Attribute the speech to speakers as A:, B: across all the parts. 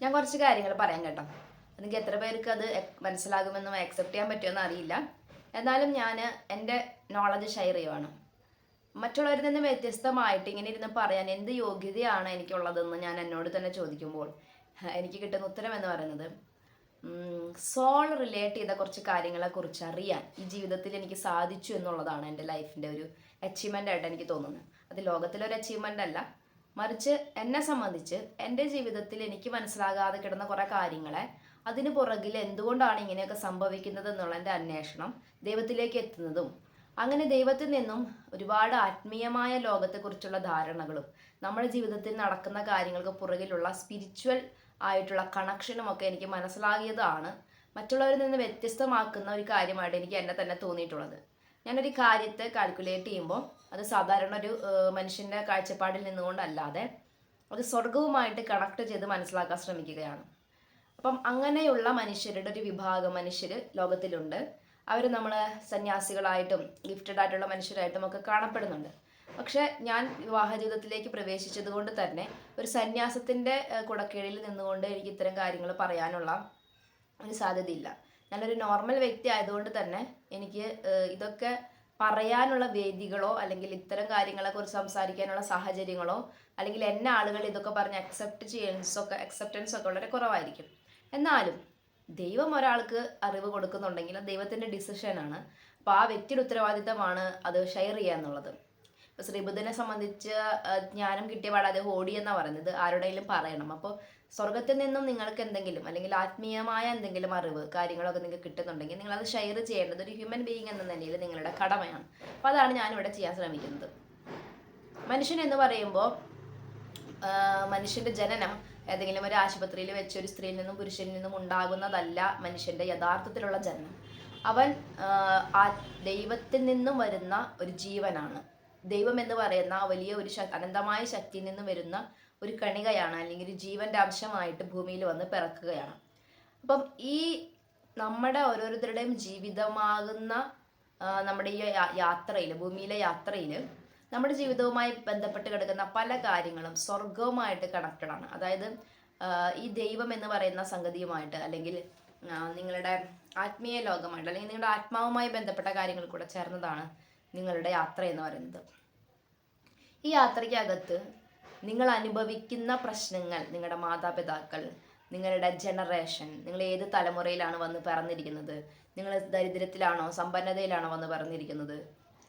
A: ഞാൻ കുറച്ച് കാര്യങ്ങൾ പറയാം കേട്ടോ. എനിക്ക് എത്ര പേർക്ക് അത് മനസ്സിലാകുമെന്നും അക്സെപ്റ്റ് ചെയ്യാൻ പറ്റുമെന്ന് അറിയില്ല. എന്നാലും ഞാൻ എന്റെ നോളജ് ഷെയർ ചെയ്യുവാണ്. മറ്റുള്ളവരിൽ നിന്ന് വ്യത്യസ്തമായിട്ട് ഇങ്ങനെ ഇരുന്ന് പറയാൻ എന്ത് യോഗ്യതയാണ് എനിക്കുള്ളതെന്ന് ഞാൻ എന്നോട് തന്നെ ചോദിക്കുമ്പോൾ എനിക്ക് കിട്ടുന്ന ഉത്തരം എന്ന് പറയുന്നത് സോൾ റിലേറ്റ് ചെയ്ത കുറച്ച് കാര്യങ്ങളെക്കുറിച്ച് അറിയാൻ ഈ ജീവിതത്തിൽ എനിക്ക് സാധിച്ചു എന്നുള്ളതാണ് എന്റെ ലൈഫിന്റെ ഒരു അച്ചീവ്മെന്റ് ആയിട്ട് എനിക്ക് തോന്നുന്നത്. അത് ലോകത്തിലൊരു അച്ചീവ്മെന്റ് അല്ല മറിച്ച് എന്നെ സംബന്ധിച്ച് എന്റെ ജീവിതത്തിൽ എനിക്ക് മനസ്സിലാകാതെ കിടന്ന കുറേ കാര്യങ്ങളെ അതിന് പുറകിൽ എന്തുകൊണ്ടാണ് ഇങ്ങനെയൊക്കെ സംഭവിക്കുന്നത് എന്നുള്ളതിന്റെ അന്വേഷണം ദൈവത്തിലേക്ക് എത്തുന്നതും അങ്ങനെ ദൈവത്തിൽ നിന്നും ഒരുപാട് ആത്മീയമായ ലോകത്തെക്കുറിച്ചുള്ള ധാരണകളും നമ്മുടെ ജീവിതത്തിൽ നടക്കുന്ന കാര്യങ്ങൾക്ക് പുറകിലുള്ള സ്പിരിച്വൽ ആയിട്ടുള്ള കണക്ഷനും ഒക്കെ എനിക്ക് മനസ്സിലാകിയതാണ്. മറ്റുള്ളവരിൽ നിന്ന് വ്യത്യസ്തമാക്കുന്ന ഒരു കാര്യമായിട്ട് എനിക്ക് എന്നെ തന്നെ തോന്നിയിട്ടുള്ളത്. ഞാനൊരു കാര്യത്തെ കാൽക്കുലേറ്റ് ചെയ്യുമ്പോൾ അത് സാധാരണ ഒരു മനുഷ്യന്റെ കാഴ്ചപ്പാടിൽ നിന്നുകൊണ്ടല്ലാതെ അത് സ്വർഗവുമായിട്ട് കണക്ട് ചെയ്ത് മനസ്സിലാക്കാൻ ശ്രമിക്കുകയാണ്. അപ്പം അങ്ങനെയുള്ള മനുഷ്യരുടെ ഒരു വിഭാഗം മനുഷ്യർ ലോകത്തിലുണ്ട്. അവർ നമ്മൾ സന്യാസികളായിട്ടും ഗിഫ്റ്റഡ് ആയിട്ടുള്ള മനുഷ്യരായിട്ടും ഒക്കെ കാണപ്പെടുന്നുണ്ട്. പക്ഷെ ഞാൻ വിവാഹ ജീവിതത്തിലേക്ക് പ്രവേശിച്ചത് കൊണ്ട് തന്നെ ഒരു സന്യാസത്തിന്റെ കുടക്കീഴിൽ നിന്നുകൊണ്ട് എനിക്ക് ഇത്തരം കാര്യങ്ങൾ പറയാനുള്ള ഒരു സാധ്യതയില്ല. ഞാനൊരു നോർമൽ വ്യക്തി ആയതുകൊണ്ട് തന്നെ എനിക്ക് ഇതൊക്കെ പറയാനുള്ള വേദികളോ അല്ലെങ്കിൽ ഇത്തരം കാര്യങ്ങളെ കാര്യങ്ങളെക്കുറിച്ച് സംസാരിക്കാനുള്ള സാഹചര്യങ്ങളോ അല്ലെങ്കിൽ എന്നെ ആളുകൾ ഇതൊക്കെ പറഞ്ഞ് അക്സെപ്റ്റ് ചെയ്യൻസൊക്കെ അക്സെപ്റ്റൻസ് ഒക്കെ വളരെ കുറവായിരിക്കും. എന്നാലും ദൈവം ഒരാൾക്ക് അറിവ് കൊടുക്കുന്നുണ്ടെങ്കിൽ ദൈവത്തിന്റെ ഡിസിഷനാണ് അപ്പോൾ ആ വ്യക്തിയുടെ ഉത്തരവാദിത്തമാണ് അത് ഷെയർ ചെയ്യുക എന്നുള്ളത് ഇപ്പോൾ ശ്രീബുദ്ധനെ സംബന്ധിച്ച് ജ്ഞാനം കിട്ടിയ പാടാതെ അത് ഓടി എന്നാണ് പറയുന്നത്. ആരുടെയെങ്കിലും പറയണം. അപ്പോൾ സ്വർഗത്തിൽ നിന്നും നിങ്ങൾക്ക് എന്തെങ്കിലും അല്ലെങ്കിൽ ആത്മീയമായ എന്തെങ്കിലും അറിവ് കാര്യങ്ങളൊക്കെ നിങ്ങൾക്ക് കിട്ടുന്നുണ്ടെങ്കിൽ നിങ്ങൾ അത് ഷെയർ ചെയ്യേണ്ടത് ഒരു ഹ്യൂമൻ ബീയിങ് എന്ന നിലയിൽ നിങ്ങളുടെ കടമയാണ്. അപ്പോൾ അതാണ് ഇവിടെ ചെയ്യാൻ ശ്രമിക്കുന്നത്. മനുഷ്യൻ എന്ന് പറയുമ്പോൾ മനുഷ്യന്റെ ജനനം ഏതെങ്കിലും ഒരു ആശുപത്രിയിൽ വെച്ച് ഒരു സ്ത്രീയിൽ നിന്നും പുരുഷനിൽ നിന്നും ഉണ്ടാകുന്നതല്ല മനുഷ്യന്റെ യഥാർത്ഥത്തിലുള്ള ജനനം. അവൻ ആ ദൈവത്തിൽ നിന്നും വരുന്ന ഒരു ജീവനാണ്. ദൈവം എന്ന് പറയുന്ന വലിയ ഒരു അനന്തമായ ശക്തിയിൽ നിന്ന് വരുന്ന ഒരു കണികയാണ് അല്ലെങ്കിൽ ഒരു ജീവന്റെ അംശമായിട്ട് ഭൂമിയിൽ വന്ന് പിറക്കുകയാണ്. അപ്പം ഈ നമ്മുടെ ഓരോരുത്തരുടെയും ജീവിതമാകുന്ന നമ്മുടെ ഈ യാത്രയിൽ ഭൂമിയിലെ യാത്രയിൽ നമ്മുടെ ജീവിതവുമായി ബന്ധപ്പെട്ട് കിടക്കുന്ന പല കാര്യങ്ങളും സ്വർഗവുമായിട്ട് കണക്റ്റഡ് ആണ്. അതായത് ഈ ദൈവം എന്ന് പറയുന്ന സംഗതിയുമായിട്ട് അല്ലെങ്കിൽ നിങ്ങളുടെ ആത്മീയ ലോകമായിട്ട് അല്ലെങ്കിൽ നിങ്ങളുടെ ആത്മാവുമായി ബന്ധപ്പെട്ട കാര്യങ്ങൾ കൂടെ ചേർന്നതാണ് നിങ്ങളുടെ യാത്ര എന്ന് പറയുന്നത്. ഈ യാത്രയ്ക്കകത്ത് നിങ്ങൾ അനുഭവിക്കുന്ന പ്രശ്നങ്ങൾ നിങ്ങളുടെ മാതാപിതാക്കൾ നിങ്ങളുടെ ജനറേഷൻ നിങ്ങൾ ഏത് തലമുറയിലാണ് വന്ന് പറഞ്ഞിരിക്കുന്നത് നിങ്ങൾ ദരിദ്രത്തിലാണോ സമ്പന്നതയിലാണോ വന്ന് പറഞ്ഞിരിക്കുന്നത്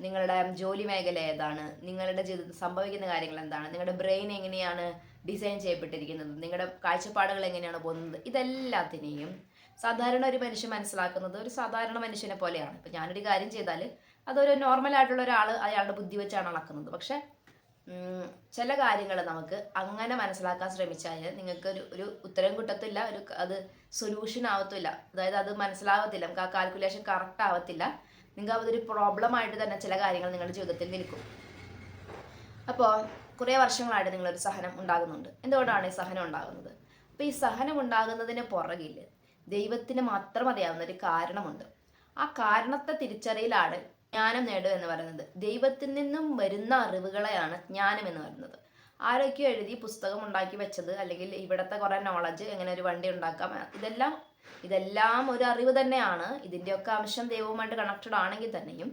A: നിങ്ങളുടെ ജോലി മേഖല ഏതാണ് നിങ്ങളുടെ ജീവിതത്തിൽ സംഭവിക്കുന്ന കാര്യങ്ങൾ എന്താണ് നിങ്ങളുടെ ബ്രെയിൻ എങ്ങനെയാണ് ഡിസൈൻ ചെയ്യപ്പെട്ടിരിക്കുന്നത് നിങ്ങളുടെ കാഴ്ചപ്പാടുകൾ എങ്ങനെയാണ് പോകുന്നത് ഇതെല്ലാത്തിനെയും സാധാരണ ഒരു മനുഷ്യൻ മനസ്സിലാക്കുന്നത് ഒരു സാധാരണ മനുഷ്യനെ പോലെയാണ്. ഇപ്പം ഞാനൊരു കാര്യം ചെയ്താൽ അതൊരു നോർമൽ ആയിട്ടുള്ള ഒരാൾ അയാളുടെ ബുദ്ധി വെച്ചാണ് അളക്കുന്നത്. പക്ഷെ ചില കാര്യങ്ങൾ നമുക്ക് അങ്ങനെ മനസ്സിലാക്കാൻ ശ്രമിച്ചാൽ നിങ്ങൾക്ക് ഒരു ഒരു ഉത്തരം കിട്ടത്തില്ല ഒരു അത് സൊല്യൂഷൻ ആവത്തില്ല. അതായത് അത് മനസ്സിലാവത്തില്ല നമുക്ക് ആ കാൽക്കുലേഷൻ കറക്റ്റ് ആവത്തില്ല. നിങ്ങൾക്ക് അതൊരു പ്രോബ്ലം ആയിട്ട് തന്നെ ചില കാര്യങ്ങൾ നിങ്ങളുടെ ജീവിതത്തിൽ നിൽക്കും. അപ്പോൾ കുറേ വർഷങ്ങളായിട്ട് നിങ്ങളൊരു സഹനം ഉണ്ടാകുന്നുണ്ട്. എന്തുകൊണ്ടാണ് ഈ സഹനം ഉണ്ടാകുന്നത്? അപ്പോൾ ഈ സഹനം ഉണ്ടാകുന്നതിന് പുറകിൽ ദൈവത്തിന് മാത്രം അറിയാവുന്ന ഒരു കാരണമുണ്ട്. ആ കാരണത്തെ തിരിച്ചറിയലാണ് ജ്ഞാനം നേടുക എന്ന് പറയുന്നത്. ദൈവത്തിൽ നിന്നും വരുന്ന അറിവുകളെയാണ് ജ്ഞാനം എന്ന് പറയുന്നത്. ആരൊക്കെയോ എഴുതി പുസ്തകം ഉണ്ടാക്കി വെച്ചത് അല്ലെങ്കിൽ ഇവിടുത്തെ കുറേ നോളജ് എങ്ങനെ ഒരു വണ്ടി ഉണ്ടാക്കാം. ഇതെല്ലാം ഇതെല്ലാം ഒരു അറിവ് തന്നെയാണ്. ഇതിന്റെയൊക്കെ അംശം ദൈവവുമായിട്ട് കണക്റ്റഡ് ആണെങ്കിൽ തന്നെയും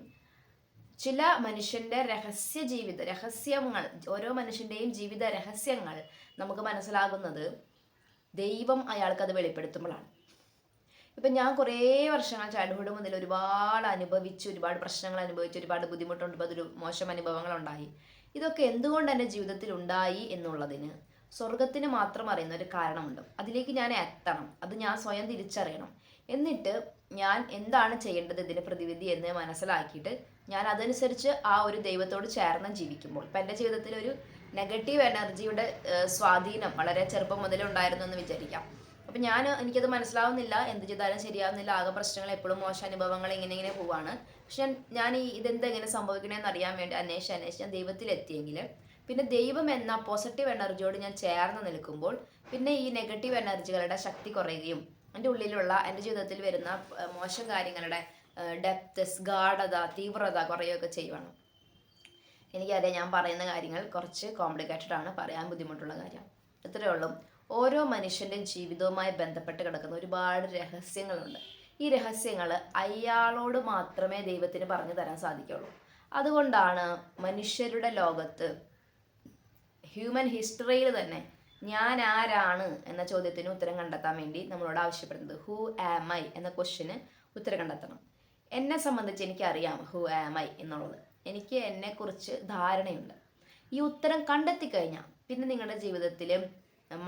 A: ചില മനുഷ്യന്റെ രഹസ്യ ജീവിത രഹസ്യങ്ങൾ ഓരോ മനുഷ്യന്റെയും ജീവിത രഹസ്യങ്ങൾ നമുക്ക് മനസ്സിലാകുന്നത് ദൈവം അയാൾക്ക് അത് വെളിപ്പെടുത്തുമ്പോഴാണ്. ഇപ്പം ഞാൻ കുറേ വർഷങ്ങൾ ചൈൽഡ്ഹുഡ് മുതൽ ഒരുപാട് അനുഭവിച്ച് ഒരുപാട് പ്രശ്നങ്ങൾ അനുഭവിച്ച് ഒരുപാട് ബുദ്ധിമുട്ടുണ്ട്. അതൊരു മോശം അനുഭവങ്ങൾ ഉണ്ടായി ഇതൊക്കെ എന്തുകൊണ്ട് എന്റെ ജീവിതത്തിൽ ഉണ്ടായി എന്നുള്ളതിന് സ്വർഗത്തിന് മാത്രം അറിയുന്ന ഒരു കാരണമുണ്ട്. അതിലേക്ക് ഞാൻ എത്തണം. അത് ഞാൻ സ്വയം തിരിച്ചറിയണം. എന്നിട്ട് ഞാൻ എന്താണ് ചെയ്യേണ്ടത് ഇതിന് പ്രതിവിധി എന്ന് മനസ്സിലാക്കിയിട്ട് ഞാൻ അതനുസരിച്ച് ആ ഒരു ദൈവത്തോട് ചേർന്ന് ജീവിക്കുമ്പോൾ. ഇപ്പം എന്റെ ജീവിതത്തിൽ ഒരു നെഗറ്റീവ് എനർജിയുടെ സ്വാധീനം വളരെ ചെറുപ്പം മുതലേ ഉണ്ടായിരുന്നു എന്ന് വിചാരിക്കാം. അപ്പം ഞാൻ എനിക്കത് മനസ്സിലാവുന്നില്ല എന്ത് ചെയ്താലും ശരിയാവുന്നില്ല ആകെ പ്രശ്നങ്ങൾ എപ്പോഴും മോശം അനുഭവങ്ങൾ ഇങ്ങനെ ഇങ്ങനെ പോവാണ്. പക്ഷെ ഞാൻ- ഈ ഇതെന്താ ഇങ്ങനെ സംഭവിക്കണേന്ന് അറിയാൻ വേണ്ടി അന്വേഷിച്ച് അന്വേഷിച്ച് ഞാൻ ദൈവത്തിലെത്തിയെങ്കിൽ പിന്നെ ദൈവം എന്ന പോസിറ്റീവ് എനർജിയോട് ഞാൻ ചേർന്ന് നിൽക്കുമ്പോൾ പിന്നെ ഈ നെഗറ്റീവ് എനർജികളുടെ ശക്തി കുറയുകയും എന്റെ ഉള്ളിലുള്ള എന്റെ ജീവിതത്തിൽ വരുന്ന മോശം കാര്യങ്ങളുടെ ഡെപ്ത് ഗാഢത തീവ്രത കുറയുകയൊക്കെ ചെയ്യുവാണ്. എനിക്കറിയാം ഞാൻ പറയുന്ന കാര്യങ്ങൾ കുറച്ച് കോംപ്ലിക്കേറ്റഡ് ആണ് പറയാൻ ബുദ്ധിമുട്ടുള്ള കാര്യം. ഇത്രയേ ഉള്ളൂ. ഓരോ മനുഷ്യന്റെ ജീവിതവുമായി ബന്ധപ്പെട്ട് കിടക്കുന്ന ഒരുപാട് രഹസ്യങ്ങളുണ്ട്. ഈ രഹസ്യങ്ങൾ അയാളോട് മാത്രമേ ദൈവത്തിന് പറഞ്ഞു തരാൻ സാധിക്കുള്ളൂ. അതുകൊണ്ടാണ് മനുഷ്യരുടെ ലോകത്ത് ഹ്യൂമൻ ഹിസ്റ്ററിയിൽ തന്നെ ഞാൻ ആരാണ് എന്ന ചോദ്യത്തിന് ഉത്തരം കണ്ടെത്താൻ വേണ്ടി നമ്മളോട് ആവശ്യപ്പെടുന്നത് ഹൂ ആം ഐ എന്ന ക്വസ്റ്റിന് ഉത്തരം കണ്ടെത്തണം. എന്നെ സംബന്ധിച്ച് എനിക്കറിയാം ഹൂ ആം ഐ എന്നുള്ളത്. എനിക്ക് എന്നെക്കുറിച്ച് ധാരണയുണ്ട്. ഈ ഉത്തരം കണ്ടെത്തി കഴിഞ്ഞാൽ പിന്നെ നിങ്ങളുടെ ജീവിതത്തിൽ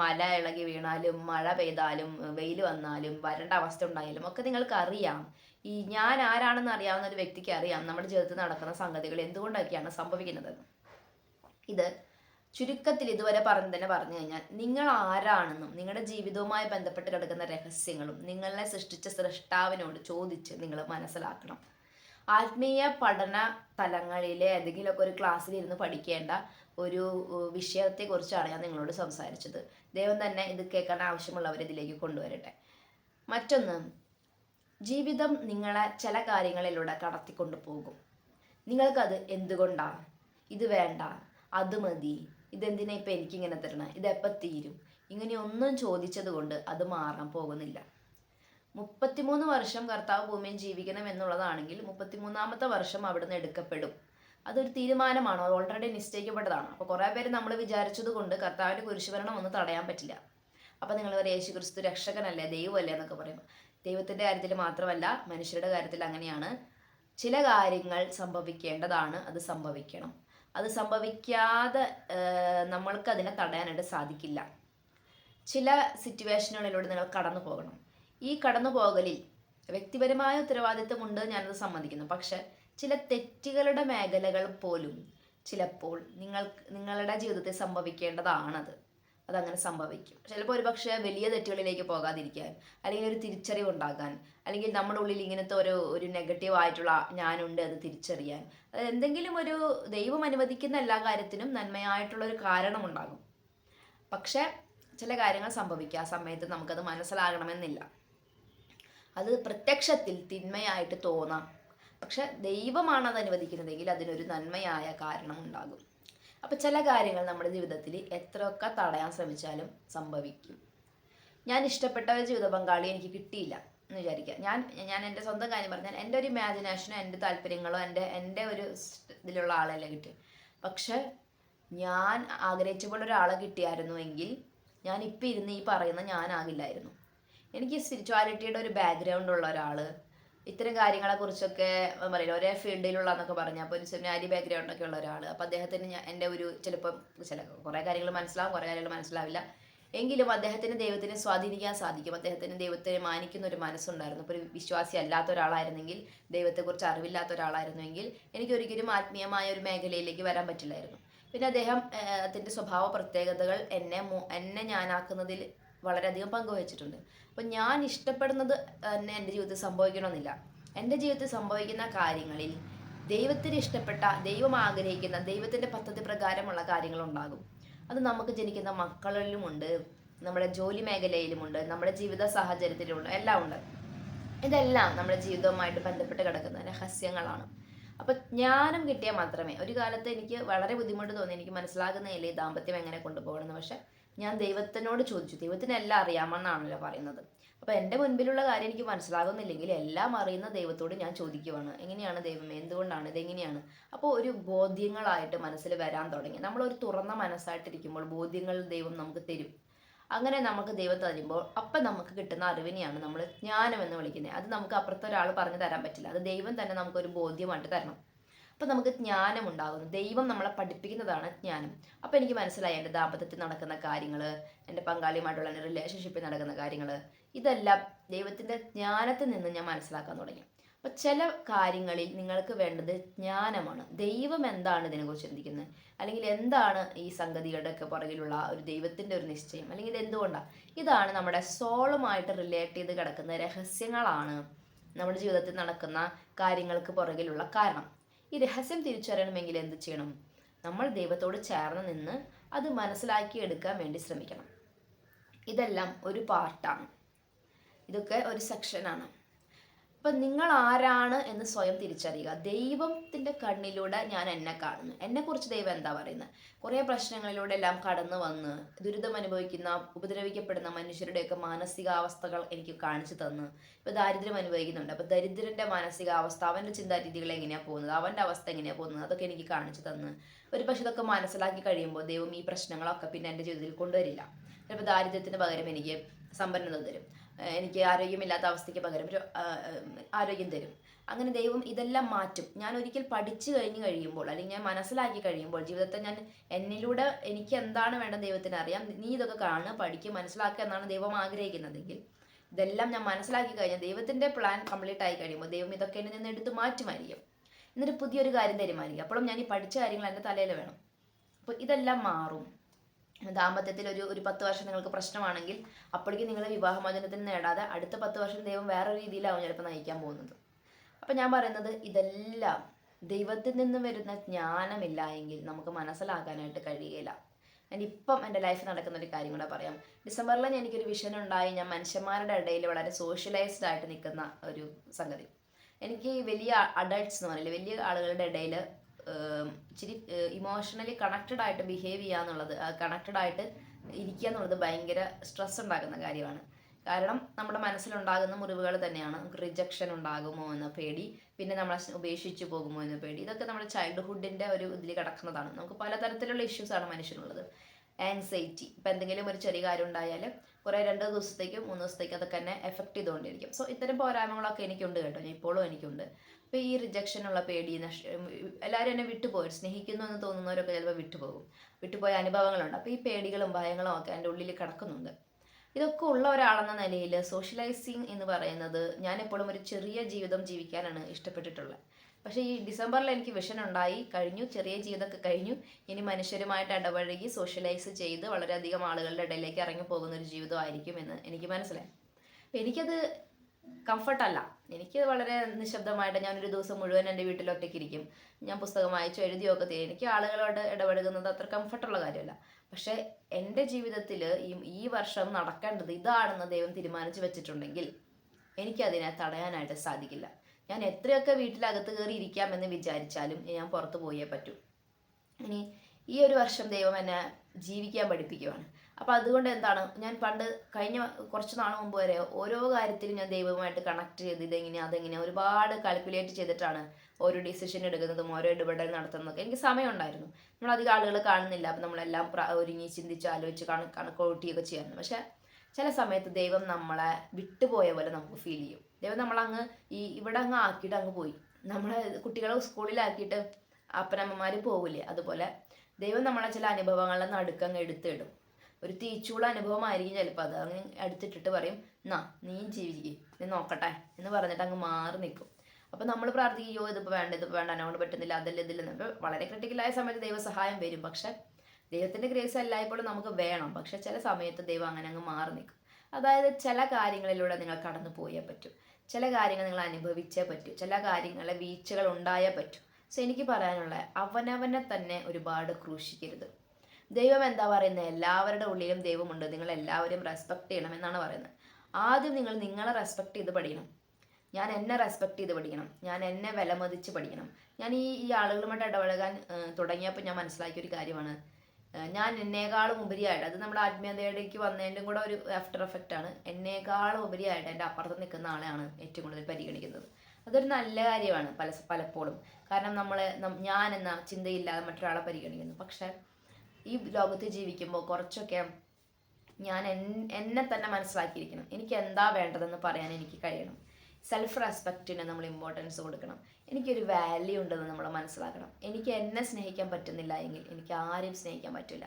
A: മല ഇളകി വീണാലും മഴ പെയ്താലും വെയിൽ വന്നാലും വരണ്ട അവസ്ഥ ഉണ്ടായാലും ഒക്കെ നിങ്ങൾക്ക് അറിയാം ഈ ഞാൻ ആരാണെന്ന് അറിയാവുന്ന ഒരു വ്യക്തിക്ക് അറിയാം നമ്മുടെ ജീവിതത്തിൽ നടക്കുന്ന സംഗതികൾ എന്തുകൊണ്ടൊക്കെയാണ് സംഭവിക്കുന്നത്. ഇത് ചുരുക്കത്തിൽ ഇതുവരെ പറഞ്ഞു തന്നെ പറഞ്ഞു കഴിഞ്ഞാൽ നിങ്ങൾ ആരാണെന്നും നിങ്ങളുടെ ജീവിതവുമായി ബന്ധപ്പെട്ട് കിടക്കുന്ന രഹസ്യങ്ങളും നിങ്ങളെ സൃഷ്ടിച്ച സൃഷ്ടാവിനോട് ചോദിച്ച് നിങ്ങൾ മനസ്സിലാക്കണം. ആത്മീയ പഠന തലങ്ങളിലെ ഏതെങ്കിലുമൊക്കെ ഒരു ക്ലാസ്സിൽ ഇരുന്ന് പഠിക്കേണ്ട ഒരു വിഷയത്തെ വിഷയത്തെക്കുറിച്ചാണ് ഞാൻ നിങ്ങളോട് സംസാരിച്ചത്. ദൈവം തന്നെ ഇത് കേൾക്കാൻ ആവശ്യമുള്ളവർ ഇതിലേക്ക് കൊണ്ടുവരട്ടെ. മറ്റൊന്ന് ജീവിതം നിങ്ങളെ ചില കാര്യങ്ങളിലൂടെ കടത്തിക്കൊണ്ടു പോകും. നിങ്ങൾക്കത് എന്തുകൊണ്ടാ? ഇത് വേണ്ട അത് മതി ഇതെന്തിനാ ഇപ്പം എനിക്കിങ്ങനെ തരണം? ഇതെപ്പം തീരും? ഇങ്ങനെയൊന്നും ചോദിച്ചത് കൊണ്ട് അത് മാറാൻ പോകുന്നില്ല. മുപ്പത്തിമൂന്ന് വർഷം കർത്താവ് ഭൂമിയിൽ ജീവിക്കണം എന്നുള്ളതാണെങ്കിൽ മുപ്പത്തിമൂന്നാമത്തെ വർഷം അവിടുന്ന് എടുക്കപ്പെടും. അതൊരു തീരുമാനമാണ്? ഓൾറെഡി നിശ്ചയിക്കപ്പെട്ടതാണ്. അപ്പോൾ കുറേ പേര് നമ്മൾ വിചാരിച്ചത് കൊണ്ട് കർത്താവിന്റെ കുരിശുഭരണം ഒന്നും തടയാൻ പറ്റില്ല. അപ്പോൾ നിങ്ങൾ പറയും യേശു ക്രിസ്തു രക്ഷകനല്ലേ? ദൈവമല്ലേ? എന്നൊക്കെ പറയും ദൈവത്തിന്റെ കാര്യത്തിൽ മാത്രമല്ല മനുഷ്യരുടെ കാര്യത്തിൽ അങ്ങനെയാണ്. ചില കാര്യങ്ങൾ സംഭവിക്കേണ്ടതാണ് അത് സംഭവിക്കണം. അത് സംഭവിക്കാതെ നമ്മൾക്ക് അതിനെ തടയാനായിട്ട് സാധിക്കില്ല. ചില സിറ്റുവേഷനുകളിലൂടെ നിങ്ങൾ കടന്നു പോകണം. ഈ കടന്നു പോകലിൽ വ്യക്തിപരമായ ഉത്തരവാദിത്വമുണ്ട് ഞാനത് സമ്മതിക്കുന്നു. പക്ഷെ ചില തെറ്റുകളുടെ മേഖലകൾ പോലും ചിലപ്പോൾ നിങ്ങൾ നിങ്ങളുടെ ജീവിതത്തിൽ സംഭവിക്കേണ്ടതാണത്. അതങ്ങനെ സംഭവിക്കും. ചിലപ്പോൾ ഒരുപക്ഷെ വലിയ തെറ്റുകളിലേക്ക് പോകാതിരിക്കാൻ അല്ലെങ്കിൽ ഒരു തിരിച്ചറിവ് ഉണ്ടാകാൻ അല്ലെങ്കിൽ നമ്മുടെ ഉള്ളിൽ ഇങ്ങനത്തെ ഒരു ഒരു നെഗറ്റീവ് ആയിട്ടുള്ള ഞാനുണ്ട് അത് തിരിച്ചറിയാൻ എന്തെങ്കിലും ഒരു ദൈവം അനുവദിക്കുന്ന എല്ലാ കാര്യത്തിനും നന്മയായിട്ടുള്ള ഒരു കാരണമുണ്ടാകും പക്ഷെ ചില കാര്യങ്ങൾ സംഭവിക്കുക ആ സമയത്ത് നമുക്കത് മനസ്സിലാകണമെന്നില്ല. അത് പ്രത്യക്ഷത്തിൽ തിന്മയായിട്ട് തോന്നാം. പക്ഷെ ദൈവമാണ് അത് അനുവദിക്കുന്നതെങ്കിൽ അതിനൊരു നന്മയായ കാരണം ഉണ്ടാകും. അപ്പം ചില കാര്യങ്ങൾ നമ്മുടെ ജീവിതത്തിൽ എത്രയൊക്കെ തടയാൻ ശ്രമിച്ചാലും സംഭവിക്കും. ഞാൻ ഇഷ്ടപ്പെട്ട ഒരു ജീവിത പങ്കാളി എനിക്ക് കിട്ടിയില്ല എന്ന് വിചാരിക്കുക. ഞാൻ ഞാൻ എന്റെ സ്വന്തം കാര്യം പറഞ്ഞാൽ എന്റെ ഒരു ഇമാജിനേഷനോ എന്റെ താല്പര്യങ്ങളോ എന്റെ എന്റെ ഒരു ഇതിലുള്ള ആളല്ല കിട്ടി പക്ഷെ ഞാൻ ആഗ്രഹിച്ച പോലെ ഒരാളെ കിട്ടിയായിരുന്നുവെങ്കിൽ ഞാൻ ഇപ്പം ഇരുന്ന് ഈ പറയുന്ന ഞാനാകില്ലായിരുന്നു. എനിക്ക് സ്പിരിച്വാലിറ്റിയുടെ ഒരു ബാക്ക്ഗ്രൗണ്ട് ഉള്ള ഒരാൾ ഇത്തരം കാര്യങ്ങളെക്കുറിച്ചൊക്കെ പറയില്ല ഒരേ ഫീൽഡിലുള്ള എന്നൊക്കെ പറഞ്ഞു. അപ്പോൾ ഒരു സെമിനാരി ബാക്ക്ഗ്രൗണ്ട് ഒക്കെ ഉള്ള ഒരാൾ അപ്പോൾ അദ്ദേഹത്തിന് ഞാൻ എന്റെ ഒരു ചിലപ്പം ചില കുറേ കാര്യങ്ങൾ മനസ്സിലാവും കുറേ കാര്യങ്ങൾ മനസ്സിലാവില്ല. എങ്കിലും അദ്ദേഹത്തിന് ദൈവത്തിനെ സ്വാധീനിക്കാൻ സാധിക്കും. അദ്ദേഹത്തിന് ദൈവത്തെ മാനിക്കുന്ന ഒരു മനസ്സുണ്ടായിരുന്നു. ഇപ്പോൾ ഒരു വിശ്വാസി അല്ലാത്ത ഒരാളായിരുന്നെങ്കിൽ ദൈവത്തെക്കുറിച്ച് അറിവില്ലാത്ത ഒരാളായിരുന്നുവെങ്കിൽ എനിക്ക് ഒരിക്കലും ആത്മീയമായ ഒരു മേഖലയിലേക്ക് വരാൻ പറ്റില്ലായിരുന്നു. പിന്നെ അദ്ദേഹം അതിന്റെ സ്വഭാവ പ്രത്യേകതകൾ എന്നെ എന്നെ ഞാനാക്കുന്നതിൽ വളരെയധികം പങ്കുവച്ചിട്ടുണ്ട് അപ്പം ഞാൻ ഇഷ്ടപ്പെടുന്നത് തന്നെ എന്റെ ജീവിതത്തിൽ സംഭവിക്കണമെന്നില്ല. എന്റെ ജീവിതത്തിൽ സംഭവിക്കുന്ന കാര്യങ്ങളിൽ ദൈവത്തിന് ഇഷ്ടപ്പെട്ട ദൈവം ആഗ്രഹിക്കുന്ന ദൈവത്തിന്റെ പദ്ധതി പ്രകാരമുള്ള കാര്യങ്ങളുണ്ടാകും. അത് നമുക്ക് ജനിക്കുന്ന മക്കളിലുമുണ്ട് നമ്മുടെ ജോലി മേഖലയിലുമുണ്ട് നമ്മുടെ ജീവിത സാഹചര്യത്തിലുമുണ്ട് എല്ലാം ഉണ്ട്. ഇതെല്ലാം നമ്മുടെ ജീവിതവുമായിട്ട് ബന്ധപ്പെട്ട് കിടക്കുന്ന രഹസ്യങ്ങളാണ്. അപ്പൊ ജ്ഞാനം കിട്ടിയാൽ മാത്രമേ ഒരു കാലത്ത് എനിക്ക് വളരെ ബുദ്ധിമുട്ട് തോന്നി. എനിക്ക് മനസ്സിലാകുന്നില്ല ഈ ദാമ്പത്യം എങ്ങനെ കൊണ്ടുപോകണമെന്ന്. പക്ഷെ ഞാൻ ദൈവത്തിനോട് ചോദിച്ചു. ദൈവത്തിന് എല്ലാം അറിയാമെന്നാണല്ലോ പറയുന്നത്. അപ്പൊ എന്റെ മുൻപിലുള്ള കാര്യം എനിക്ക് മനസ്സിലാകുന്നില്ലെങ്കിൽ എല്ലാം അറിയുന്ന ദൈവത്തോട് ഞാൻ ചോദിക്കുവാണ്. എങ്ങനെയാണ് ദൈവം എന്തുകൊണ്ടാണ്? ഇതെങ്ങനെയാണ്? അപ്പോൾ ഒരു ബോധ്യങ്ങളായിട്ട് മനസ്സിൽ വരാൻ തുടങ്ങി. നമ്മളൊരു തുറന്ന മനസ്സായിട്ടിരിക്കുമ്പോൾ ബോധ്യങ്ങൾ ദൈവം നമുക്ക് തരും. അങ്ങനെ നമുക്ക് ദൈവം തരുമ്പോൾ അപ്പം നമുക്ക് കിട്ടുന്ന അറിവിനെയാണ് നമ്മൾ ജ്ഞാനം എന്ന് വിളിക്കുന്നത്. അത് നമുക്ക് അപ്പുറത്തെ ഒരാൾ പറഞ്ഞു തരാൻ പറ്റില്ല. അത് ദൈവം തന്നെ നമുക്കൊരു ബോധ്യമായിട്ട് തരണം. അപ്പം നമുക്ക് ജ്ഞാനം ഉണ്ടാകുന്നു ദൈവം നമ്മളെ പഠിപ്പിക്കുന്നതാണ് ജ്ഞാനം. അപ്പം എനിക്ക് മനസ്സിലായി എന്റെ ദാമ്പത്യത്തിൽ നടക്കുന്ന കാര്യങ്ങൾ എന്റെ പങ്കാളിയുമായിട്ടുള്ള എന്റെ റിലേഷൻഷിപ്പിൽ നടക്കുന്ന കാര്യങ്ങൾ ഇതെല്ലാം ദൈവത്തിന്റെ ജ്ഞാനത്തിൽ നിന്ന് ഞാൻ മനസ്സിലാക്കാൻ തുടങ്ങി. അപ്പം ചില കാര്യങ്ങളിൽ നിങ്ങൾക്ക് വേണ്ടത് ജ്ഞാനമാണ്. ദൈവം എന്താണ് ഇതിനെക്കുറിച്ച് ചിന്തിക്കുന്നത് അല്ലെങ്കിൽ എന്താണ് ഈ സംഗതികളുടെ ഒക്കെ പുറകിലുള്ള ഒരു ദൈവത്തിന്റെ ഒരു നിശ്ചയം? അല്ലെങ്കിൽ ഇത് എന്തുകൊണ്ടാണ് ഇതാണ് നമ്മുടെ സോളുമായിട്ട് റിലേറ്റ് ചെയ്ത് കിടക്കുന്ന രഹസ്യങ്ങളാണ് നമ്മുടെ ജീവിതത്തിൽ നടക്കുന്ന കാര്യങ്ങൾക്ക് പുറകിലുള്ള കാരണം. ഈ രഹസ്യം തിരിച്ചറിയണമെങ്കിൽ എന്ത് ചെയ്യണം? നമ്മൾ ദൈവത്തോട് ചേർന്ന് നിന്ന് അത് മനസ്സിലാക്കി എടുക്കാൻ വേണ്ടി ശ്രമിക്കണം. ഇതെല്ലാം ഒരു പാർട്ടാണ്. ഇതൊക്കെ ഒരു സെക്ഷനാണ്. അപ്പം നിങ്ങൾ ആരാണ് എന്ന് സ്വയം തിരിച്ചറിയുക. ദൈവത്തിന്റെ കണ്ണിലൂടെ ഞാൻ എന്നെ കാണുന്നു. എന്നെക്കുറിച്ച് ദൈവം എന്താ പറയുന്നത്? കുറേ പ്രശ്നങ്ങളിലൂടെ എല്ലാം കടന്നു വന്ന് ദുരിതം അനുഭവിക്കുന്ന ഉപദ്രവിക്കപ്പെടുന്ന മനുഷ്യരുടെയൊക്കെ മാനസികാവസ്ഥകൾ എനിക്ക് കാണിച്ചു തന്ന്. ഇപ്പോൾ ദാരിദ്ര്യം അനുഭവിക്കുന്നുണ്ട്. അപ്പോൾ ദരിദ്രന്റെ മാനസികാവസ്ഥ അവന്റെ ചിന്താരീതികൾ എങ്ങനെയാണ് പോകുന്നത്? അവന്റെ അവസ്ഥ എങ്ങനെയാണ് പോകുന്നത്? അതൊക്കെ എനിക്ക് കാണിച്ചു തന്ന്. ഒരു പക്ഷെ ഇതൊക്കെ മനസ്സിലാക്കി കഴിയുമ്പോൾ ദൈവം ഈ പ്രശ്നങ്ങളൊക്കെ പിന്നെ എന്റെ ജീവിതത്തിൽ കൊണ്ടുവരില്ല. ചിലപ്പോൾ ദാരിദ്ര്യത്തിന് പകരം എനിക്ക് സമ്പന്നത തരും. എനിക്ക് ആരോഗ്യമില്ലാത്ത അവസ്ഥയ്ക്ക് പകരം ഒരു ആരോഗ്യം തരും. അങ്ങനെ ദൈവം ഇതെല്ലാം മാറ്റും. ഞാൻ ഒരിക്കൽ പഠിച്ചു കഴിഞ്ഞ് കഴിയുമ്പോൾ അല്ലെങ്കിൽ ഞാൻ മനസ്സിലാക്കി കഴിയുമ്പോൾ ജീവിതത്തെ ഞാൻ എന്നിലൂടെ എനിക്ക് എന്താണ് വേണ്ടത് ദൈവത്തിന് അറിയാം. നീ ഇതൊക്കെ കാണുക പഠിക്കുക മനസ്സിലാക്കുക എന്നാണ് ദൈവം ആഗ്രഹിക്കുന്നതെങ്കിൽ ഇതെല്ലാം ഞാൻ മനസ്സിലാക്കി കഴിഞ്ഞാൽ ദൈവത്തിന്റെ പ്ലാൻ കംപ്ലീറ്റ് ആയി കഴിയുമ്പോൾ ദൈവം ഇതൊക്കെ എന്നെ നിന്ന് എടുത്ത് മാറ്റുമായിരിക്കും. എന്നിട്ട് പുതിയൊരു കാര്യം തീരുമാനിക്കും അപ്പോഴും ഞാൻ ഈ പഠിച്ച കാര്യങ്ങൾ എന്റെ തലയിൽ വേണം. അപ്പോൾ ഇതെല്ലാം മാറും. ദാമ്പത്യത്തിൽ ഒരു ഒരു പത്ത് വർഷം നിങ്ങൾക്ക് പ്രശ്നമാണെങ്കിൽ അപ്പോഴേക്കും നിങ്ങൾ വിവാഹമോചനത്തിന് നേടാതെ അടുത്ത പത്ത് വർഷം ദൈവം വേറെ രീതിയിലാവും ചിലപ്പോൾ നയിക്കാൻ പോകുന്നത്. അപ്പം ഞാൻ പറയുന്നത് ഇതെല്ലാം ദൈവത്തിൽ നിന്ന് വരുന്ന ജ്ഞാനമില്ല എങ്കിൽ നമുക്ക് മനസ്സിലാക്കാനായിട്ട് കഴിയില്ല. ഞാൻ ഇപ്പം എന്റെ ലൈഫിൽ നടക്കുന്ന ഒരു കാര്യം കൂടെ പറയാം. ഡിസംബറിൽ എനിക്കൊരു വിഷൻ ഉണ്ടായി. ഞാൻ മനുഷ്യന്മാരുടെ ഇടയിൽ വളരെ സോഷ്യലൈസ്ഡ് ആയിട്ട് നിൽക്കുന്ന ഒരു സംഗതി. എനിക്ക് വലിയ അഡൾട്ട്സ് എന്ന് പറയില്ല വലിയ ആളുകളുടെ ഇടയിൽ ഇച്ചിരി ഇമോഷണലി കണക്റ്റഡ് ആയിട്ട് ബിഹേവ് ചെയ്യുക എന്നുള്ളത് കണക്റ്റഡ് ആയിട്ട് ഇരിക്കുക എന്നുള്ളത് ഭയങ്കര സ്ട്രെസ് ഉണ്ടാക്കുന്ന കാര്യമാണ്. കാരണം നമ്മുടെ മനസ്സിലുണ്ടാകുന്ന മുറിവുകൾ തന്നെയാണ്. നമുക്ക് റിജക്ഷൻ ഉണ്ടാകുമോ എന്ന പേടി പിന്നെ നമ്മളെ ഉപേക്ഷിച്ചു പോകുമോ എന്ന പേടി. ഇതൊക്കെ നമ്മുടെ ചൈൽഡ്ഹുഡിന്റെ ഒരു ഇതിൽ കിടക്കുന്നതാണ്. നമുക്ക് പലതരത്തിലുള്ള ഇഷ്യൂസാണ് മനുഷ്യനുള്ളത്. ആൻസൈറ്റി ഇപ്പം എന്തെങ്കിലും ഒരു ചെറിയ കാര്യം ഉണ്ടായാൽ കുറേ രണ്ട് ദിവസത്തേക്കും മൂന്ന് ദിവസത്തേക്കും അതൊക്കെ തന്നെ എഫക്റ്റ് ചെയ്തുകൊണ്ടിരിക്കും. സോ ഇത്തരം പോരായ്മകളൊക്കെ എനിക്കുണ്ട് കേട്ടോ. ഇപ്പോഴും എനിക്കുണ്ട്. അപ്പോൾ ഈ റിജക്ഷനുള്ള പേടി നഷ് എല്ലാവരും എന്നെ വിട്ടുപോയി. സ്നേഹിക്കുന്നു എന്ന് തോന്നുന്നവരൊക്കെ ചിലപ്പോൾ വിട്ടുപോകും. വിട്ടുപോയ അനുഭവങ്ങളുണ്ട്. അപ്പോൾ ഈ പേടികളും ഭയങ്ങളും ഒക്കെ എന്റെ ഉള്ളിൽ കിടക്കുന്നുണ്ട്. ഇതൊക്കെ ഉള്ള ഒരാളെന്ന നിലയിൽ സോഷ്യലൈസിങ് എന്ന് പറയുന്നത് ഞാൻ എപ്പോഴും ഒരു ചെറിയ ജീവിതം ജീവിക്കാനാണ് ഇഷ്ടപ്പെട്ടിട്ടുള്ളത്. പക്ഷേ ഈ ഡിസംബറിൽ എനിക്ക് വിഷൻ ഉണ്ടായി കഴിഞ്ഞു ചെറിയ ജീവിതമൊക്കെ കഴിഞ്ഞു. ഇനി മനുഷ്യരുമായിട്ട് ഇടപഴകി സോഷ്യലൈസ് ചെയ്ത് വളരെയധികം ആളുകളുടെ ഇടയിലേക്ക് ഇറങ്ങി പോകുന്ന ഒരു ജീവിതമായിരിക്കും എന്ന് എനിക്ക് മനസ്സിലായി. എനിക്കത് കംഫർട്ടല്ല. എനിക്ക് വളരെ നിശബ്ദമായിട്ട് ഞാനൊരു ദിവസം മുഴുവൻ എന്റെ വീട്ടിൽ ഒറ്റയ്ക്ക് ഇരിക്കും. ഞാൻ പുസ്തകം വായിച്ചു എഴുതിയൊക്കെ തീരും. എനിക്ക് ആളുകളോട് ഇടപഴകുന്നത് അത്ര കംഫർട്ടുള്ള കാര്യമല്ല. പക്ഷേ എന്റെ ജീവിതത്തിൽ ഈ ഈ വർഷം നടക്കേണ്ടത് ഇതാണെന്ന് ദൈവം തീരുമാനിച്ചു വെച്ചിട്ടുണ്ടെങ്കിൽ എനിക്കതിനെ തടയാനായിട്ട് സാധിക്കില്ല. ഞാൻ എത്രയൊക്കെ വീട്ടിലകത്ത് കയറി ഇരിക്കാമെന്ന് വിചാരിച്ചാലും ഞാൻ പുറത്തു പോയേ പറ്റൂ. ഇനി ഈ ഒരു വർഷം ദൈവം എന്നെ ജീവിക്കാൻ പഠിപ്പിക്കുവാണ്. അപ്പോൾ അതുകൊണ്ട് എന്താണ് ഞാൻ പണ്ട് കഴിഞ്ഞ കുറച്ച് നാൾ മുമ്പ് വരെ ഓരോ കാര്യത്തിലും ഞാൻ ദൈവവുമായിട്ട് കണക്ട് ചെയ്ത് ഇതെങ്ങനെ അതെങ്ങനെ ഒരുപാട് കാൽക്കുലേറ്റ് ചെയ്തിട്ടാണ് ഓരോ ഡിസിഷൻ എടുക്കുന്നതും ഓരോ ഇടപെടൽ നടത്തുന്നതൊക്കെ. എനിക്ക് സമയമുണ്ടായിരുന്നു. നമ്മൾ അധികം ആളുകൾ കാണുന്നില്ല. അപ്പം നമ്മളെല്ലാം ഒരുങ്ങി ചിന്തിച്ച് ആലോചിച്ച് കണക്ക് കണക്കൂട്ടിയൊക്കെ ചെയ്യാറുണ്ട് പക്ഷേ ചില സമയത്ത് ദൈവം നമ്മളെ വിട്ടുപോയ പോലെ നമുക്ക് ഫീൽ ചെയ്യും. ദൈവം നമ്മളങ്ങ് ഈ ഇവിടെ അങ്ങ് ആക്കിയിട്ട് അങ്ങ് പോയി. നമ്മളെ കുട്ടികളെ സ്കൂളിലാക്കിയിട്ട് അപ്പനമ്മമാർ പോകില്ലേ അതുപോലെ ദൈവം നമ്മളെ ചില അനുഭവങ്ങളെ നടുക്കങ്ങ് എടുത്തിടും. ഒരു തീച്ചൂള അനുഭവമായിരിക്കും ചിലപ്പോൾ. അത് അങ്ങ് എടുത്തിട്ടിട്ട് പറയും എന്നാ നീ ജീവിക്കുക നീ നോക്കട്ടെ. എന്ന് പറഞ്ഞിട്ട് അങ്ങ് മാറി നിൽക്കും. അപ്പോൾ നമ്മൾ പ്രാർത്ഥിക്കുകയോ ഇതിപ്പോൾ വേണ്ട ഇതിപ്പോൾ വേണ്ട എന്നോട് പറ്റുന്നില്ല അതല്ല ഇതില്ല അപ്പോൾ വളരെ ക്രിട്ടിക്കലായ സമയത്ത് ദൈവ സഹായം വരും. പക്ഷെ ദൈവത്തിന്റെ ഗ്രേസ് എല്ലായ്പ്പോഴും നമുക്ക് വേണം. പക്ഷെ ചില സമയത്ത് ദൈവം അങ്ങനെ അങ്ങ് മാറി നിൽക്കും. അതായത് ചില കാര്യങ്ങളിലൂടെ നിങ്ങൾ കടന്നു പോയേ പറ്റൂ. ചില കാര്യങ്ങൾ നിങ്ങൾ അനുഭവിച്ചേ പറ്റൂ. ചില കാര്യങ്ങളെ വീഴ്ചകൾ ഉണ്ടായേ പറ്റൂ. സോ എനിക്ക് പറയാനുള്ള അവനവനെ തന്നെ ഒരുപാട് ക്രൂശിക്കരുത്. ദൈവം എന്താ പറയുന്നത് എല്ലാവരുടെ ഉള്ളിലും ദൈവമുണ്ട്. നിങ്ങൾ എല്ലാവരും റെസ്പെക്ട് ചെയ്യണം എന്നാണ് പറയുന്നത്. ആദ്യം നിങ്ങൾ നിങ്ങളെ റെസ്പെക്ട് ചെയ്ത് പഠിക്കണം. ഞാൻ എന്നെ റെസ്പെക്ട് ചെയ്ത് പഠിക്കണം. ഞാൻ എന്നെ വിലമതിച്ച് പഠിക്കണം. ഞാൻ ഈ ഈ ആളുകളുമായിട്ട് ഇടപഴകാൻ തുടങ്ങിയപ്പോൾ ഞാൻ മനസ്സിലാക്കിയ ഒരു കാര്യമാണ് ഞാൻ എന്നേക്കാളും ഉപരിയായിട്ട് അത് നമ്മുടെ ആത്മീയതയിലേക്ക് വന്നതിന്റെ കൂടെ ഒരു ആഫ്റ്റർ എഫക്റ്റ് ആണ്. എന്നേക്കാളും ഉപരിയായിട്ട് എന്റെ അപ്പുറത്ത് നിൽക്കുന്ന ആളെയാണ് ഏറ്റവും കൂടുതൽ പരിഗണിക്കുന്നത്. അതൊരു നല്ല കാര്യമാണ് പല പലപ്പോഴും. കാരണം നമ്മൾ ഞാൻ എന്ന ചിന്തയില്ലാതെ മറ്റൊരാളെ പരിഗണിക്കുന്നു. പക്ഷേ ഈ ലോകത്ത് ജീവിക്കുമ്പോൾ കുറച്ചൊക്കെ ഞാൻ എന്നെ തന്നെ മനസ്സിലാക്കിയിരിക്കണം. എനിക്ക് എന്താ വേണ്ടതെന്ന് പറയാൻ എനിക്ക് കഴിയണം. സെൽഫ് റെസ്പെക്റ്റിന് നമ്മൾ ഇമ്പോർട്ടൻസ് കൊടുക്കണം. എനിക്കൊരു വാല്യൂ ഉണ്ടെന്ന് നമ്മൾ മനസ്സിലാക്കണം. എനിക്ക് എന്നെ സ്നേഹിക്കാൻ പറ്റുന്നില്ല എങ്കിൽ എനിക്ക് ആരെയും സ്നേഹിക്കാൻ പറ്റില്ല.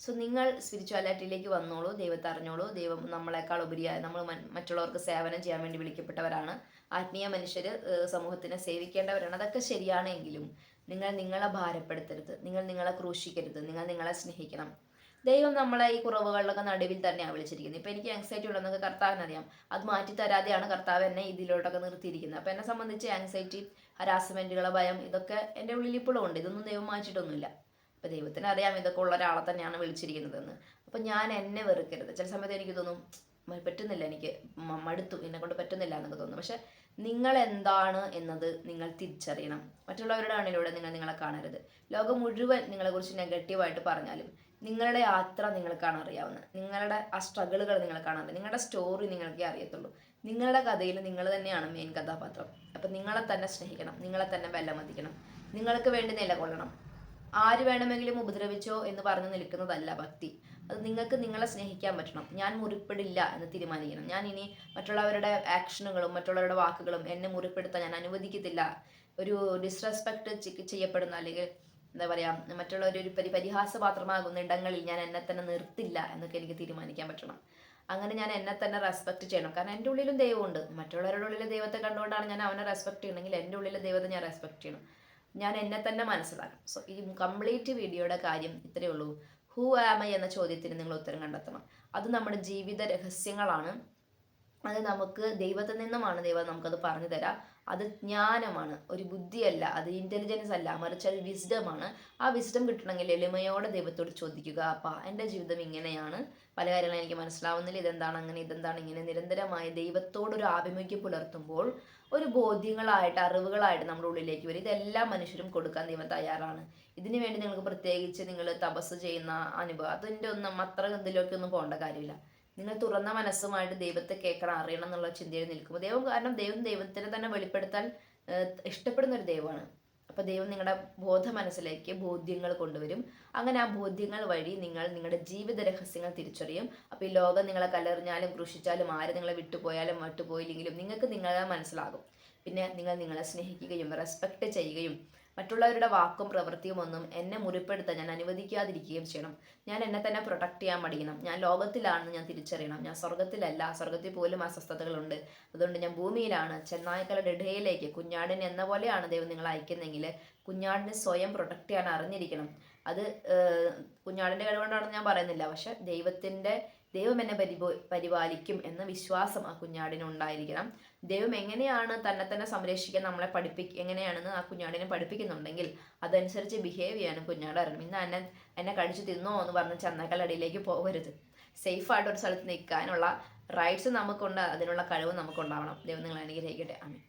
A: സോ നിങ്ങൾ സ്പിരിച്വാലിറ്റിയിലേക്ക് വന്നോളൂ ദൈവത്തെ അറിഞ്ഞോളൂ. ദൈവം നമ്മളെക്കാൾ ഉപരിയായി നമ്മൾ മറ്റുള്ളവർക്ക് സേവനം ചെയ്യാൻ വേണ്ടി വിളിക്കപ്പെട്ടവരാണ്. ആത്മീയ മനുഷ്യർ സമൂഹത്തിനെ സേവിക്കേണ്ടവരാണ്. അതൊക്കെ ശരിയാണെങ്കിലും നിങ്ങൾ നിങ്ങളെ ഭാരപ്പെടുത്തരുത്. നിങ്ങൾ നിങ്ങളെ ക്രൂശിക്കരുത്. നിങ്ങൾ നിങ്ങളെ സ്നേഹിക്കണം. ദൈവം നമ്മളെ ഈ കുറവുകളിലൊക്കെ നടുവിൽ തന്നെയാണ് വിളിച്ചിരിക്കുന്നത്. ഇപ്പം എനിക്ക് ആങ്സൈറ്റി ഉണ്ടെന്നൊക്കെ കർത്താവിനറിയാം. അത് മാറ്റി തരാതെയാണ് കർത്താവ് എന്നെ ഇതിലോട്ടൊക്കെ നിർത്തിയിരിക്കുന്നത്. അപ്പം എന്നെ സംബന്ധിച്ച് ആങ്സൈറ്റി ഹരാസ്മെന്റുകളെ ഭയം ഇതൊക്കെ എന്റെ ഉള്ളിൽ ഇപ്പോഴും ഉണ്ട്. ഇതൊന്നും ദൈവം മാറ്റിയിട്ടൊന്നുമില്ല. അപ്പം ദൈവത്തിന് അറിയാം ഇതൊക്കെ ഉള്ള ഒരാളെ തന്നെയാണ് വിളിച്ചിരിക്കുന്നതെന്ന്. അപ്പം ഞാൻ എന്നെ വെറുക്കരുത്. ചില സമയത്ത് എനിക്ക് തോന്നും പറ്റുന്നില്ല എനിക്ക് മടുത്തു എന്നെ കൊണ്ട് പറ്റുന്നില്ല എന്നൊക്കെ തോന്നുന്നു. പക്ഷെ നിങ്ങൾ എന്താണ് എന്നത് നിങ്ങൾ തിരിച്ചറിയണം. മറ്റുള്ളവരുടെ കണ്ണിലൂടെ നിങ്ങൾ നിങ്ങളെ കാണരുത്. ലോകം മുഴുവൻ നിങ്ങളെക്കുറിച്ച് നെഗറ്റീവായിട്ട് പറഞ്ഞാലും നിങ്ങളുടെ യാത്ര നിങ്ങൾക്കാണ് അറിയാവുന്നത്. നിങ്ങളുടെ ആ സ്ട്രഗിളുകൾ നിങ്ങൾക്കാണ് അറിയാം നിങ്ങളുടെ സ്റ്റോറി നിങ്ങൾക്കേ അറിയത്തുള്ളൂ. നിങ്ങളുടെ കഥയിൽ നിങ്ങൾ തന്നെയാണ് മെയിൻ കഥാപാത്രം. അപ്പം നിങ്ങളെ തന്നെ സ്നേഹിക്കണം. നിങ്ങളെ തന്നെ വിലമതിക്കണം നിങ്ങൾക്ക് വേണ്ടി നിലകൊള്ളണം. ആര് വേണമെങ്കിലും ഉപദ്രവിച്ചോ എന്ന് പറഞ്ഞു നിൽക്കുന്നതല്ല ഭക്തി. അത് നിങ്ങൾക്ക് നിങ്ങളെ സ്നേഹിക്കാൻ പറ്റണം. ഞാൻ മുറിപ്പെടില്ല എന്ന് തീരുമാനിക്കണം. ഞാൻ ഇനി മറ്റുള്ളവരുടെ ആക്ഷനുകളും മറ്റുള്ളവരുടെ വാക്കുകളും എന്നെ മുറിപ്പെടുത്താൻ ഞാൻ അനുവദിക്കത്തില്ല. ഒരു ഡിസ്റെസ്പെക്ട് ചെയ്യപ്പെടുന്ന അല്ലെങ്കിൽ എന്താ പറയുക മറ്റുള്ളവർ ഒരു പരി പരിഹാസപാത്രമാകുന്ന ഇടങ്ങളിൽ ഞാൻ എന്നെ തന്നെ നിർത്തില്ല എന്നൊക്കെ എനിക്ക് തീരുമാനിക്കാൻ പറ്റണം. അങ്ങനെ ഞാൻ എന്നെ തന്നെ റെസ്പെക്ട് ചെയ്യണം. കാരണം എന്റെ ഉള്ളിലും ദൈവമുണ്ട് മറ്റുള്ളവരുടെ ഉള്ളിലെ ദൈവത്തെ കണ്ടുകൊണ്ടാണ് ഞാൻ അവനെ റെസ്പെക്ട് ചെയ്യണമെങ്കിൽ എന്റെ ഉള്ളിലെ ദൈവത്തെ ഞാൻ റെസ്പെക്ട് ചെയ്യണം. ഞാൻ എന്നെ തന്നെ മനസ്സിലാക്കണം. സോ ഈ കംപ്ലീറ്റ് വീഡിയോയുടെ കാര്യം ഇത്രയേ ഉള്ളൂ. ഹൂ ആമ എന്ന ചോദ്യത്തിന് നിങ്ങൾ ഉത്തരം കണ്ടെത്തണം. അത് നമ്മുടെ ജീവിത രഹസ്യങ്ങളാണ്. അത് നമുക്ക് ദൈവത്തിൽ നിന്നുമാണ് ദൈവം നമുക്കത് പറഞ്ഞു തരാം. അത് ജ്ഞാനമാണ്. ഒരു ബുദ്ധിയല്ല. അത് ഇന്റലിജൻസ് അല്ല. മറിച്ച് അത് വിസ്ഡമാണ് ആ വിസ്ഡം കിട്ടണമെങ്കിൽ എളിമയോടെ ദൈവത്തോട് ചോദിക്കുക അപ്പം എന്റെ ജീവിതം ഇങ്ങനെയാണ്. പല കാര്യങ്ങളും എനിക്ക് മനസ്സിലാവുന്നില്ല. ഇതെന്താണ് അങ്ങനെ ഇതെന്താണ് ഇങ്ങനെ. നിരന്തരമായി ദൈവത്തോടൊരു ആഭിമുഖ്യം പുലർത്തുമ്പോൾ ഒരു ബോധ്യങ്ങളായിട്ട് അറിവുകളായിട്ട് നമ്മുടെ ഉള്ളിലേക്ക് വരും. ഇതെല്ലാ മനുഷ്യരും കൊടുക്കാൻ ദൈവം തയ്യാറാണ്. ഇതിനു വേണ്ടി നിങ്ങൾക്ക് പ്രത്യേകിച്ച് നിങ്ങൾ തപസ് ചെയ്യുന്ന അനുഭവം അതിന്റെ ഒന്നും അത്ര ഇതിലേക്കൊന്നും പോകേണ്ട കാര്യമില്ല. നിങ്ങൾ തുറന്ന മനസ്സുമായിട്ട് ദൈവത്തെ കേൾക്കണം അറിയണം എന്നുള്ള ചിന്തയിൽ നിൽക്കുമ്പോൾ ദൈവം കാരണം ദൈവം ദൈവത്തിനെ തന്നെ വെളിപ്പെടുത്താൻ ഇഷ്ടപ്പെടുന്ന ഒരു ദൈവമാണ്. അപ്പോൾ ദൈവം നിങ്ങളുടെ ബോധ മനസ്സിലേക്ക് ബോധ്യങ്ങൾ കൊണ്ടുവരും. അങ്ങനെ ആ ബോധ്യങ്ങൾ വഴി നിങ്ങൾ നിങ്ങളുടെ ജീവിത രഹസ്യങ്ങൾ തിരിച്ചറിയും. അപ്പോൾ ഈ ലോകം നിങ്ങളെ കല്ലെറിഞ്ഞാലും ക്രൂശിച്ചാലും ആര് നിങ്ങളെ വിട്ടുപോയാലും വിട്ടുപോയില്ലെങ്കിലും നിങ്ങൾക്ക് നിങ്ങളെ മനസ്സിലാകും. പിന്നെ നിങ്ങൾ നിങ്ങളെ സ്നേഹിക്കുകയും റെസ്പെക്ട് ചെയ്യുകയും മറ്റുള്ളവരുടെ വാക്കും പ്രവൃത്തിയും ഒന്നും എന്നെ മുറിപ്പെടുത്താൻ ഞാൻ അനുവദിക്കാതിരിക്കുകയും ചെയ്യണം. ഞാൻ എന്നെ തന്നെ പ്രൊട്ടക്ട് ചെയ്യാൻ പഠിക്കണം ഞാൻ ലോകത്തിലാണെന്ന് ഞാൻ തിരിച്ചറിയണം. ഞാൻ സ്വർഗത്തിലല്ല സ്വർഗത്തിൽ പോലും അസ്വസ്ഥതകളുണ്ട്. അതുകൊണ്ട് ഞാൻ ഭൂമിയിലാണ് ചെന്നായ്ക്കളുടെ ഇടയിലേക്ക് കുഞ്ഞാടിനെ എന്ന പോലെയാണ് ദൈവം നിങ്ങൾ അയക്കുന്നെങ്കിൽ കുഞ്ഞാടിനെ സ്വയം പ്രൊട്ടക്ട് ചെയ്യാൻ അറിഞ്ഞിരിക്കണം. അത് കുഞ്ഞാടിന്റെ കഴിവുകൊണ്ടാണെന്ന് ഞാൻ പറയുന്നില്ല. പക്ഷെ ദൈവത്തിന്റെ ദൈവം എന്നെ പരിപോ പരിപാലിക്കും എന്ന വിശ്വാസം ആ കുഞ്ഞാടിന് ഉണ്ടായിരിക്കണം. ദൈവം എങ്ങനെയാണ് തന്നെ തന്നെ സംരക്ഷിക്കാൻ നമ്മളെ പഠിപ്പിക്ക എങ്ങനെയാണെന്ന് ആ കുഞ്ഞാടിനെ പഠിപ്പിക്കുന്നുണ്ടെങ്കിൽ അതനുസരിച്ച് ബിഹേവ് ചെയ്യാനും കുഞ്ഞാട് അറിയണം. ഇന്ന് എന്നെ എന്നെ കഴിച്ചു തിന്നോ എന്ന് പറഞ്ഞ് ചന്നക്കലടിയിലേക്ക് പോകരുത്. സേഫായിട്ട് ഒരു സ്ഥലത്ത് നിൽക്കാനുള്ള റൈറ്റ്സ് നമുക്കുണ്ട് അതിനുള്ള കഴിവ് നമുക്കുണ്ടാവണം. ദൈവം നിങ്ങൾ അനുഗ്രഹിക്കട്ടെ. ആമേ